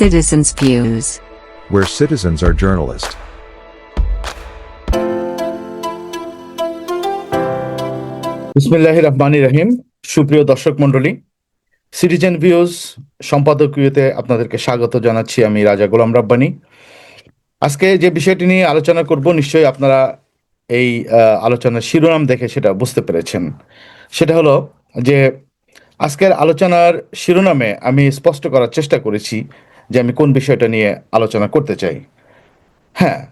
Citizens' Views. where citizens are journalists. বিসমিল্লাহ রহমান রহিম সুপ্রিয় দর্শক মন্ডলী সিটিজেন ভিউজ সম্পাদকীয়তে আপনাদেরকে স্বাগত জানাচ্ছি আমি রাজা গোলাম রাব্বানি আজকে যে বিষয়টি নিয়ে আলোচনা করব নিশ্চয়ই আপনারা এই আহ, আলোচনার শিরোনাম দেখে সেটা বুঝতে পেরেছেন সেটা হলো যে আজকের আলোচনার শিরোনামে আমি স্পষ্ট করার চেষ্টা করেছি যে আমি কোন বিষয়টা নিয়ে আলোচনা করতে চাই। হ্যাঁ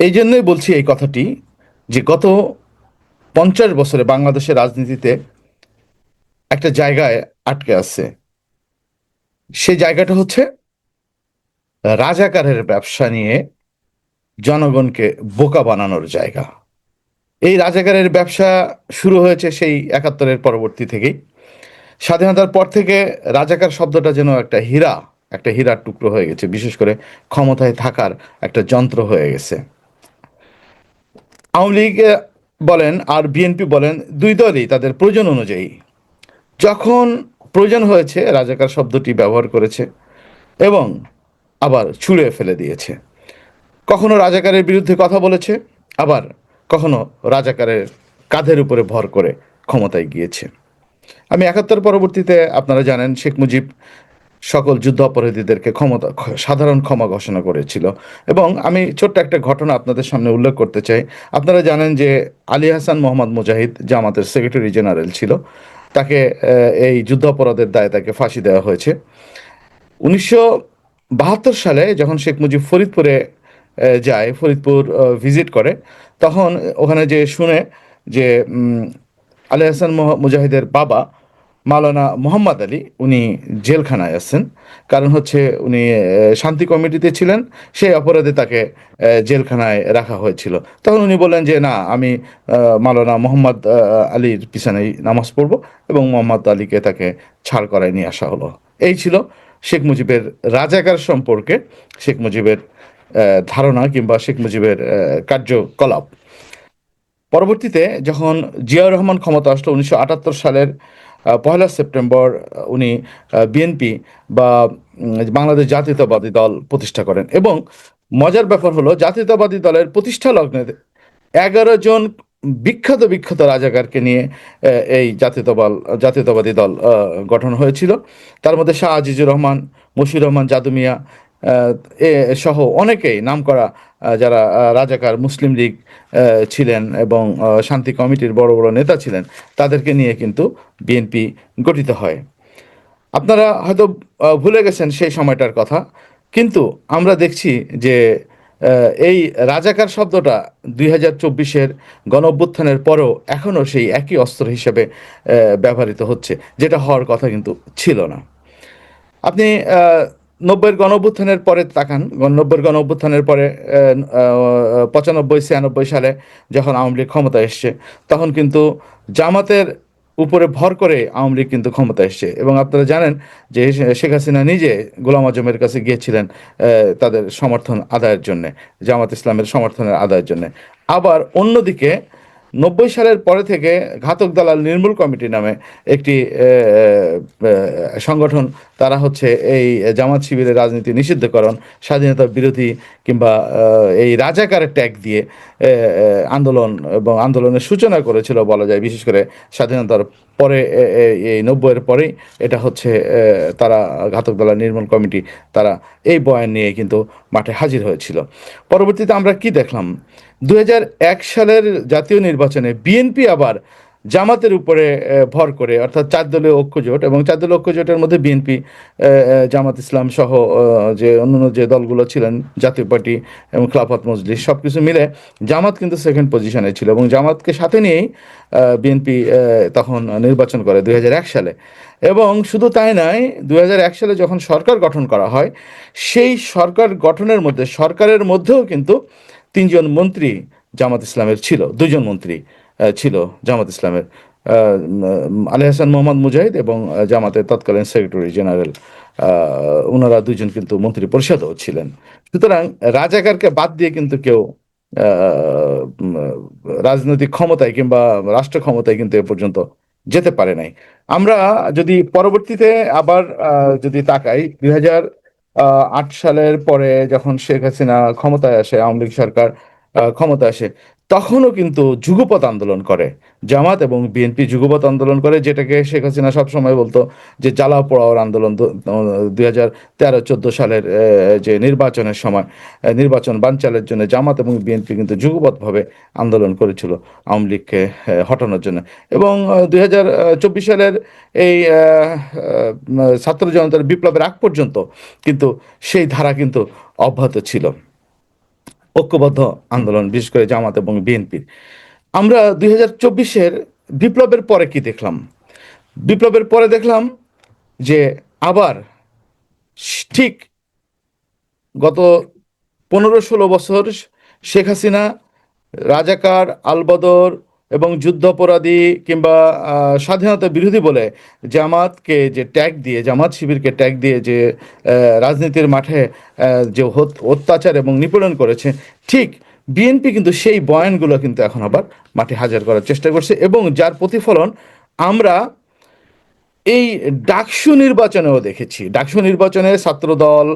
এই জন্যই বলছি এই কথাটি যে গত পঞ্চাশ বছরে বাংলাদেশের রাজনীতিতে একটা জায়গায় আটকে আছে। সে জায়গাটা হচ্ছে রাজাকারের ব্যবসা নিয়ে জনগণকে বোকা বানানোর জায়গা। এই রাজাকারের ব্যবসা শুরু হয়েছে সেই একাত্তরের পরবর্তী থেকেই। স্বাধীনতার পর থেকে রাজাকার শব্দটা যেন একটা হীরা। একটা হীরার টুকরো হয়ে গেছে, বিশেষ করে ক্ষমতায় থাকার একটা যন্ত্র হয়ে গেছে। আওয়ামী লীগ বলেন আর বিএনপি বলেন, দুই দলই তাদের প্রয়োজন অনুযায়ী। যখন প্রয়োজন হয়েছে, রাজাকার শব্দটি ব্যবহার করেছে এবং আবার ছুঁড়ে ফেলে দিয়েছে। কখনো রাজাকারের বিরুদ্ধে কথা বলেছে, আবার কখনো রাজাকারের কাঁধের উপরে ভর করে ক্ষমতায় গিয়েছে। আমি একাত্তর পরবর্তীতে আপনারা জানেন, শেখ মুজিব সকল যুদ্ধ অপরাধীদেরকে ক্ষমতা, সাধারণ ক্ষমা ঘোষণা করেছিল। এবং আমি ছোট্ট একটা ঘটনা আপনাদের সামনে উল্লেখ করতে চাই। আপনারা জানেন যে আলী হাসান মোহাম্মদ মুজাহিদ জামাতের সেক্রেটারি জেনারেল ছিল। তাকে এই যুদ্ধ অপরাধের দায়ে তাকে ফাঁসি দেওয়া হয়েছে। উনিশশো বাহাত্তর সালে যখন শেখ মুজিব ফরিদপুরে যায়, ফরিদপুর ভিজিট করে, তখন ওখানে যে শুনে যে আলী হাসান মুজাহিদের বাবা মাওলানা মোহাম্মদ আলী, উনি জেলখানায় আছেন। কারণ হচ্ছে উনি শান্তি কমিটিতে ছিলেন, সেই অপরাধে তাকে জেলখানায় রাখা হয়েছিল। তখন উনি বললেন যে, না, আমি মাওলানা মোহাম্মদ আলীর পিছনেই নামাজ পড়ব এবং মোহাম্মদ আলীকে তাকে ছাড় করায় নিয়ে আসা হলো। এই ছিল শেখ মুজিবের রাজাকার সম্পর্কে শেখ মুজিবের ধারণা কিংবা শেখ মুজিবের কার্যকলাপ। পরবর্তীতে যখন জিয়াউর রহমান ক্ষমতা আসলো উনিশশো আটাত্তর সালের পহেলা সেপ্টেম্বর উনি বিএনপি বা বাংলাদেশ জাতীয়তাবাদী দল প্রতিষ্ঠা করেন। এবং মজার ব্যাপার হলো জাতীয়তাবাদী দলের প্রতিষ্ঠা লগ্নে এগারো জন বিখ্যাত বিখ্যাত রাজাকারকে নিয়ে এই জাতীয়তাবাল জাতীয়তাবাদী দল গঠন হয়েছিল। তার মধ্যে শাহ আজিজুর রহমান মশির রহমান জাদুমিয়া আহ, এ সহ অনেকেই নামকরা আহ, যারা রাজাকার মুসলিম লীগ ছিলেন এবং শান্তি কমিটির বড় বড় নেতা ছিলেন তাদেরকে নিয়ে কিন্তু বিএনপি গঠিত হয়। আপনারা হয়তো ভুলে গেছেন সেই সময়টার কথা কিন্তু আমরা দেখছি যে এই রাজাকার শব্দটা দুই হাজার চব্বিশের গণ অভ্যুত্থানের পরেও এখনও সেই একই অস্ত্র হিসেবে ব্যবহৃত হচ্ছে যেটা হওয়ার কথা কিন্তু ছিল না। আপনি নব্বইয়ের গণ অভ্যুত্থানের পরে তাকান। নব্বইয়ের গণ অভ্যুত্থানের পরে পঁচানব্বই, ছিয়ানব্বই সালে যখন আওয়ামী লীগ ক্ষমতা এসছে, তখন কিন্তু জামাতের উপরে ভর করে আওয়ামী লীগ কিন্তু ক্ষমতা এসছে। এবং আপনারা জানেন যে শেখ হাসিনা নিজে গোলাম আজমের কাছে গিয়েছিলেন তাদের সমর্থন আদায়ের জন্য, জামাত ইসলামের সমর্থনের আদায়ের জন্য। আবার অন্যদিকে নব্বই সালের পরে থেকে ঘাতক দালাল নির্মূল কমিটি নামে একটি সংগঠন তারা হচ্ছে এই জামাত শিবিরের রাজনীতি নিষিদ্ধকরণ, স্বাধীনতা বিরোধী কিংবা এই রাজাকারের ট্যাগ দিয়ে আন্দোলন এবং আন্দোলনের সূচনা করেছিল বলা যায়, বিশেষ করে স্বাধীনতার পরে এই নব্বইয়ের পরেই। এটা হচ্ছে তারা ঘাতক দালাল নির্মূল কমিটি, তারা এই বয়ান নিয়ে কিন্তু মাঠে হাজির হয়েছিল। পরবর্তীতে আমরা কি দেখলাম? দু হাজার এক সালের জাতীয় নির্বাচনে বিএনপি আবার জামাতের উপরে ভর করে, অর্থাৎ চার দলীয় ঐক্যজোট এবং চার দলীয় ঐক্যজোটের মধ্যে বিএনপি জামাত ইসলাম সহ যে অন্যান্য যে দলগুলো ছিলেন, জাতীয় পার্টি এবং খেলাফত মজলিস সব কিছু মিলে জামাত কিন্তু সেকেন্ড পজিশনে ছিল এবং জামাতকে সাথে নিয়েই বিএনপি তখন নির্বাচন করে দুই হাজার এক সালে। এবং শুধু তাই নয়, দুই সালে যখন সরকার গঠন করা হয়, সেই সরকার গঠনের মধ্যে, সরকারের মধ্যেও কিন্তু তিনজন মন্ত্রী জামাত ইসলামের ছিল দুজন মন্ত্রী। ছিল জামাত ইসলামের। আলী হাসান মোহাম্মদ মুজাহিদ এবং জামাতের তৎকালীন সেক্রেটারি জেনারেল ওনারা দুজন কিন্তু মন্ত্রী পরিষদও ছিলেন। সুতরাং রাজাকারকে বাদ দিয়ে কিন্তু কেউ রাজনৈতিক ক্ষমতায় কিংবা রাষ্ট্র ক্ষমতায় কিন্তু এ পর্যন্ত যেতে পারে নাই। আমরা যদি পরবর্তীতে আবার যদি তাকাই দুই হাজার আট সালের পরে যখন শেখ হাসিনা ক্ষমতায় আসে আওয়ামী লীগ সরকার আহ, ক্ষমতায় আসে তখনও কিন্তু যুগপৎ আন্দোলন করে। জামাত এবং বিএনপি যুগপৎ আন্দোলন করে, যেটাকে শেখ হাসিনা সবসময় বলতো যে, জ্বালাও পোড়াওয়ার আন্দোলন দুই হাজার তেরো, চোদ্দ সালের যে নির্বাচনের সময় নির্বাচন বানচালের জন্য জামাত এবং বিএনপি কিন্তু যুগপৎভাবে আন্দোলন করেছিল আওয়ামী লীগকে হটানোর জন্য। এবং দুই হাজার চব্বিশ সালের এই ছাত্র জনতার বিপ্লবের আগ পর্যন্ত কিন্তু সেই ধারা কিন্তু অব্যাহত ছিল। ঐক্যবদ্ধ আন্দোলন, বিশেষ করে জামাত এবং বিএনপির। আমরা দুই হাজার চব্বিশের বিপ্লবের পরে কি দেখলাম? বিপ্লবের পরে দেখলাম যে আবার ঠিক গত পনেরো ষোলো বছর শেখ হাসিনা, রাজাকার, আলবদর এবং যুদ্ধাপরাধী কিংবা স্বাধীনতা বিরোধী বলে জামাতকে যে ট্যাগ দিয়ে, জামাত শিবিরকে ট্যাগ দিয়ে যে রাজনীতির মাঠে যে অত্যাচার এবং নিপীড়ন করেছে, ঠিক বিএনপি কিন্তু সেই বয়ানগুলো কিন্তু এখন আবার মাঠে হাজার করার চেষ্টা করছে এবং যার প্রতিফলন আমরা এই ডাকসু নির্বাচনেও দেখেছি। ডাকসু নির্বাচনে ছাত্রদল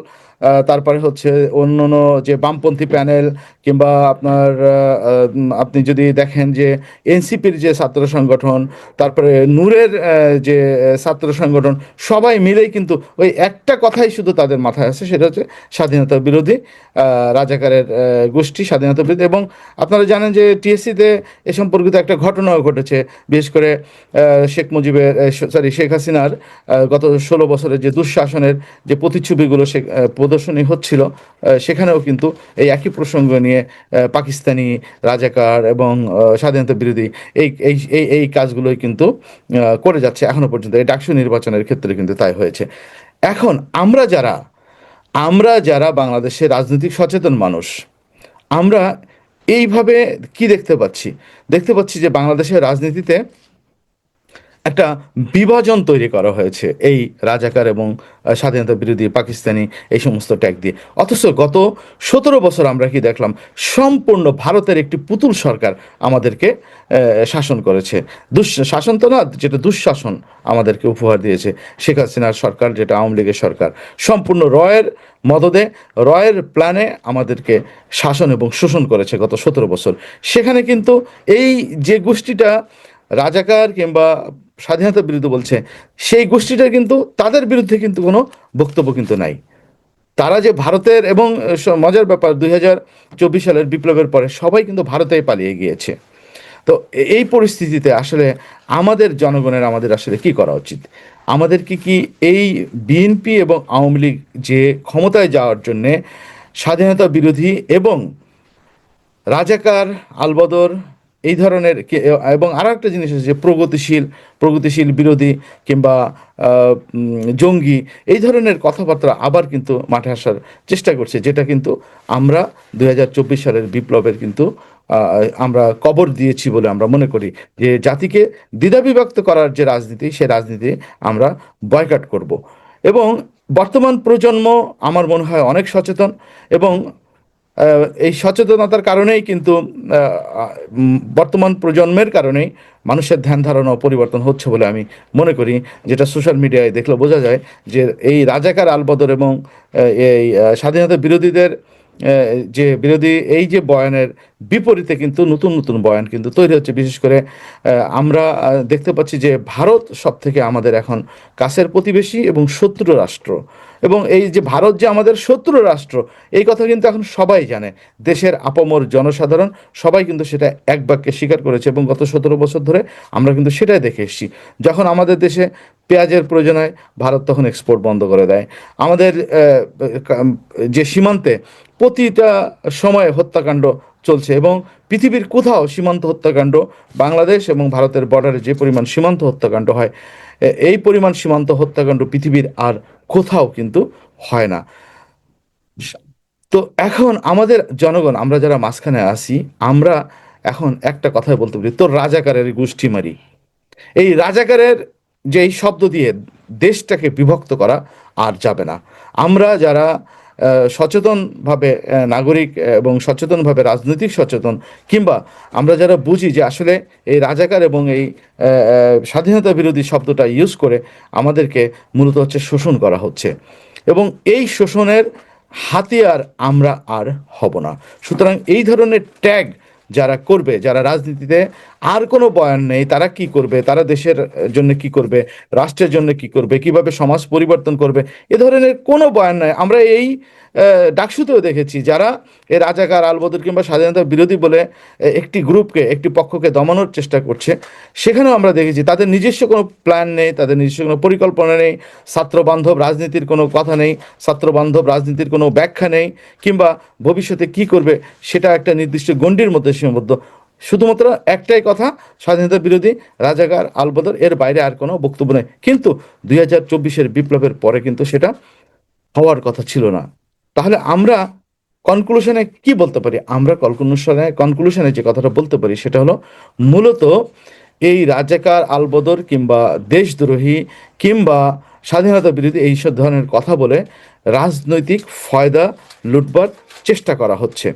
তারপরে হচ্ছে অন্য অন্য যে বামপন্থী প্যানেল কিংবা আপনার আপনি যদি দেখেন যে এনসিপির যে ছাত্র সংগঠন, তারপরে নূরের যে ছাত্র সংগঠন, সবাই মিলেই কিন্তু ওই একটা কথাই শুধু তাদের মাথায় আছে সেটা হচ্ছে স্বাধীনতা বিরোধী রাজাকারের গোষ্ঠী স্বাধীনতা বিরোধী। এবং আপনারা জানেন যে টিএসসিতে এ সম্পর্কিত একটা ঘটনাও ঘটেছে, বিশেষ করে শেখ মুজিবের সরি শেখ হাসিনার গত ষোলো বছরের যে দুঃশাসনের যে প্রতিচ্ছবিগুলো সে প্রদর্শনী হচ্ছিল সেখানেও কিন্তু এই একই প্রসঙ্গ নিয়ে পাকিস্তানি রাজাকার এবং স্বাধীনতা বিরোধী এই এই এই এই কাজগুলোই কিন্তু করে যাচ্ছে এখনও পর্যন্ত। এই ডাকসু নির্বাচনের ক্ষেত্রে কিন্তু তাই হয়েছে। এখন আমরা যারা আমরা যারা বাংলাদেশের রাজনৈতিক সচেতন মানুষ, আমরা এইভাবে কি দেখতে পাচ্ছি? দেখতে পাচ্ছি যে বাংলাদেশের রাজনীতিতে একটা বিভাজন তৈরি করা হয়েছে এই রাজাকার এবং স্বাধীনতা বিরোধী পাকিস্তানি এই সমস্ত ট্যাগ দিয়ে। অথচ গত সতেরো বছর আমরা কি দেখলাম, সম্পূর্ণ ভারতের একটি পুতুল সরকার আমাদেরকে শাসন করেছে। দুঃ, শাসন তো না, যেটা দুঃশাসন আমাদেরকে উপহার দিয়েছে। শেখ হাসিনার সরকার যেটা আওয়ামী লীগের সরকার। সম্পূর্ণ রয়ের মদদে, রয়ের প্ল্যানে আমাদেরকে শাসন এবং শোষণ করেছে গত সতেরো বছর। সেখানে কিন্তু এই যে গোষ্ঠীটা রাজাকার কিংবা স্বাধীনতা বিরুদ্ধে বলছে, সেই গোষ্ঠীটার কিন্তু, তাদের বিরুদ্ধে কিন্তু কোনো বক্তব্য কিন্তু নাই। তারা যে ভারতের এবং মজার ব্যাপার, দুই হাজার চব্বিশ সালের বিপ্লবের পরে সবাই কিন্তু ভারতে পালিয়ে গিয়েছে। তো এই পরিস্থিতিতে আসলে আমাদের জনগণের, আমাদের আসলে কি করা উচিত? আমাদের কি কি এই বিএনপি এবং আওয়ামী লীগ যে ক্ষমতায় যাওয়ার জন্যে স্বাধীনতা বিরোধী এবং রাজাকার আলবদর এই ধরনের এবং আরও একটা জিনিস আছে যে প্রগতিশীল প্রগতিশীল বিরোধী কিংবা জঙ্গি, এই ধরনের কথাবার্তা আবার কিন্তু মাঠে আসার চেষ্টা করছে, যেটা কিন্তু আমরা দু হাজার চব্বিশ সালের বিপ্লবের কিন্তু আমরা কবর দিয়েছি বলে আমরা মনে করি, যে জাতিকে দ্বিধাবিভক্ত করার যে রাজনীতি, সে রাজনীতি আমরা বয়কাট করব। এবং বর্তমান প্রজন্ম আমার মনে হয় অনেক সচেতন এবং এই সচেতনতার কারণেই কিন্তু বর্তমান প্রজন্মের কারণেই মানুষের ধ্যান ধারণা পরিবর্তন হচ্ছে বলে আমি মনে করি। যেটা সোশ্যাল মিডিয়ায় দেখলে বোঝা যায় যে এই রাজাকার আলবদর এবং এই স্বাধীনতা বিরোধীদের যে বিরোধী, এই যে বয়ানের বিপরীতে কিন্তু নতুন নতুন বয়ান কিন্তু তৈরি হচ্ছে। বিশেষ করে আমরা দেখতে পাচ্ছি যে ভারত সব থেকে আমাদের এখন কাছের প্রতিবেশী এবং শত্রু রাষ্ট্র। এবং এই যে ভারত যে আমাদের শত্রু রাষ্ট্র, এই কথা কিন্তু এখন সবাই জানে। দেশের আপমর জনসাধারণ সবাই কিন্তু সেটা এক বাক্যে স্বীকার করেছে এবং গত সতেরো বছর ধরে আমরা কিন্তু সেটাই দেখে এসেছি। যখন আমাদের দেশে পেঁয়াজের প্রয়োজন হয়, ভারত তখন এক্সপোর্ট বন্ধ করে দেয়। আমাদের যে সীমান্তে প্রতিটা সময়ে হত্যাকাণ্ড চলছে এবং পৃথিবীর কোথাও সীমান্ত হত্যাকাণ্ড, বাংলাদেশ এবং ভারতের বর্ডারে যে পরিমাণ সীমান্ত হত্যাকাণ্ড হয় এই পরিমাণ সীমান্ত হত্যাকাণ্ড পৃথিবীর আর কোথাও কিন্তু হয় না। তো এখন আমাদের জনগণ, আমরা যারা মাঝখানে আসি আমরা এখন একটা কথাই বলতে পারি, তোর রাজাকারের গোষ্ঠী মারি। এই রাজাকারের যে শব্দ দিয়ে দেশটাকে বিভক্ত করা আর যাবে না। আমরা যারা সচেতনভাবে নাগরিক এবং সচেতনভাবে রাজনৈতিক সচেতন, কিংবা আমরা যারা বুঝি যে আসলে এই রাজাকার এবং এই স্বাধীনতা বিরোধী শব্দটা ইউজ করে আমাদেরকে মূলত হচ্ছে শোষণ করা হচ্ছে। এবং এই শোষণের হাতিয়ার আমরা আর হব না। সুতরাং এই ধরনের ট্যাগ যারা করবে, যারা রাজনীতিতে আর কোনো বয়ান নেই, তারা কি করবে? তারা দেশের জন্য কি করবে? রাষ্ট্রের জন্য কি করবে? কীভাবে সমাজ পরিবর্তন করবে? এ ধরনের কোনো বয়ান নাই। আমরা এই ডাকসুতেও দেখেছি যারা এই রাজাকার, আলবদর কিংবা স্বাধীনতা বিরোধী বলে একটি গ্রুপকে, একটি পক্ষকে দমানোর চেষ্টা করছে, সেখানেও আমরা দেখেছি তাদের নিজস্ব কোনো প্ল্যান নেই, তাদের নিজস্ব কোনো পরিকল্পনা নেই ছাত্র বান্ধব রাজনীতির কোনো কথা নেই ছাত্র বান্ধব রাজনীতির কোনো ব্যাখ্যা নেই, কিংবা ভবিষ্যতে কি করবে, সেটা একটা নির্দিষ্ট গণ্ডির মধ্যে সীমাবদ্ধ। শুধুমাত্র একটাই কথা, স্বাধীনতা বিরোধী রাজাকার আলবদর এর বাইরে আর কোনো বক্তব্য নেই। কিন্তু দুই হাজার চব্বিশের বিপ্লবের পরে কিন্তু সেটা হওয়ার কথা ছিল না। তাহলে আমরা কনক্লুশনে কি বলতে পারি? আমরা কনক্লুশনে কনক্লুশনে যে কথাটা বলতে পারি সেটা হলো, মূলত এই রাজাকার আলবদর কিংবা দেশদ্রোহী কিংবা স্বাধীনতা বিরোধী এইসব ধরনের কথা বলে রাজনৈতিক ফয়দা লুটবার চেষ্টা করা হচ্ছে।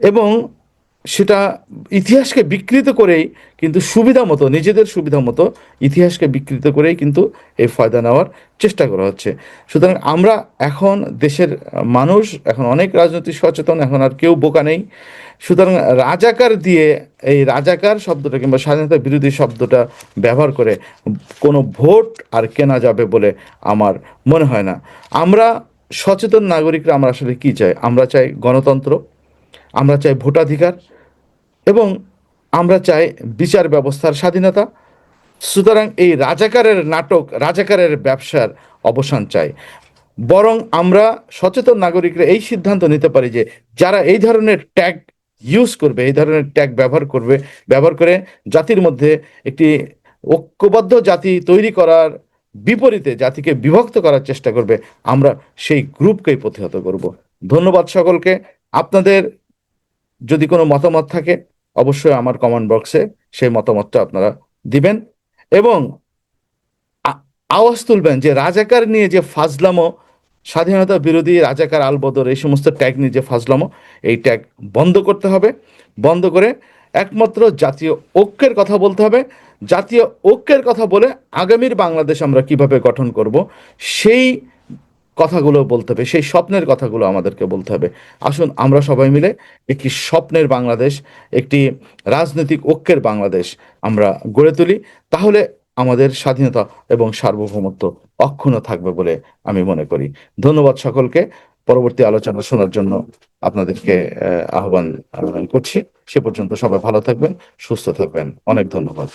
এবং সেটা ইতিহাসকে বিকৃত করেই কিন্তু সুবিধা মতো, নিজেদের সুবিধা মতো ইতিহাসকে বিকৃত করেই কিন্তু এই ফয়দা নেওয়ার চেষ্টা করা হচ্ছে। সুতরাং আমরা এখন দেশের মানুষ, এখন অনেক রাজনৈতিক সচেতন, এখন আর কেউ বোকা নেই। সুতরাং রাজাকার দিয়ে এই রাজাকার শব্দটা কিংবা স্বাধীনতা বিরোধী শব্দটা ব্যবহার করে কোনো ভোট আর কেনা যাবে বলে আমার মনে হয় না। আমরা সচেতন নাগরিকরা আমরা আসলে কি চাই? আমরা চাই গণতন্ত্র, আমরা চাই ভোটাধিকার এবং আমরা চাই বিচার ব্যবস্থার স্বাধীনতা। সুতরাং এই রাজাকারের নাটক, রাজাকারের ব্যবসার অবসান চাই। বরং আমরা সচেতন নাগরিকরা এই সিদ্ধান্ত নিতে পারি যে যারা এই ধরনের ট্যাগ ইউজ করবে, এই ধরনের ট্যাগ ব্যবহার করবে, ব্যবহার করে জাতির মধ্যে একটি ঐক্যবদ্ধ জাতি তৈরি করার বিপরীতে জাতিকে বিভক্ত করার চেষ্টা করবে, আমরা সেই গ্রুপকেই প্রতিহত করব। ধন্যবাদ সকলকে। আপনাদের যদি কোনো মতামত থাকে অবশ্যই আমার কমেন্ট বক্সে সেই মতামতটা আপনারা দিবেন। এবং আওয়াজ তুলবেন যে রাজাকার নিয়ে যে ফাজলামো, স্বাধীনতা বিরোধী রাজাকার আলবদর এই সমস্ত ট্যাগ নিয়ে যে ফাজলামো, এই ট্যাগ বন্ধ করতে হবে। বন্ধ করে একমাত্র জাতীয় ঐক্যের কথা বলতে হবে। জাতীয় ঐক্যের কথা বলে আগামীর বাংলাদেশ আমরা কীভাবে গঠন করব, সেই কথাগুলো বলতে হবে সেই স্বপ্নের কথাগুলো আমাদেরকে বলতে হবে। আসুন আমরা সবাই মিলে একটি স্বপ্নের বাংলাদেশ একটি রাজনৈতিক ঐক্যের বাংলাদেশ আমরা গড়ে তুলি। তাহলে আমাদের স্বাধীনতা এবং সার্বভৌমত্ব অক্ষুণ্ণ থাকবে বলে আমি মনে করি। ধন্যবাদ সকলকে। পরবর্তী আলোচনা শোনার জন্য আপনাদেরকে আহ, আহ্বান আহ্বান করছি। সে পর্যন্ত সবাই ভালো থাকবেন সুস্থ থাকবেন। অনেক ধন্যবাদ।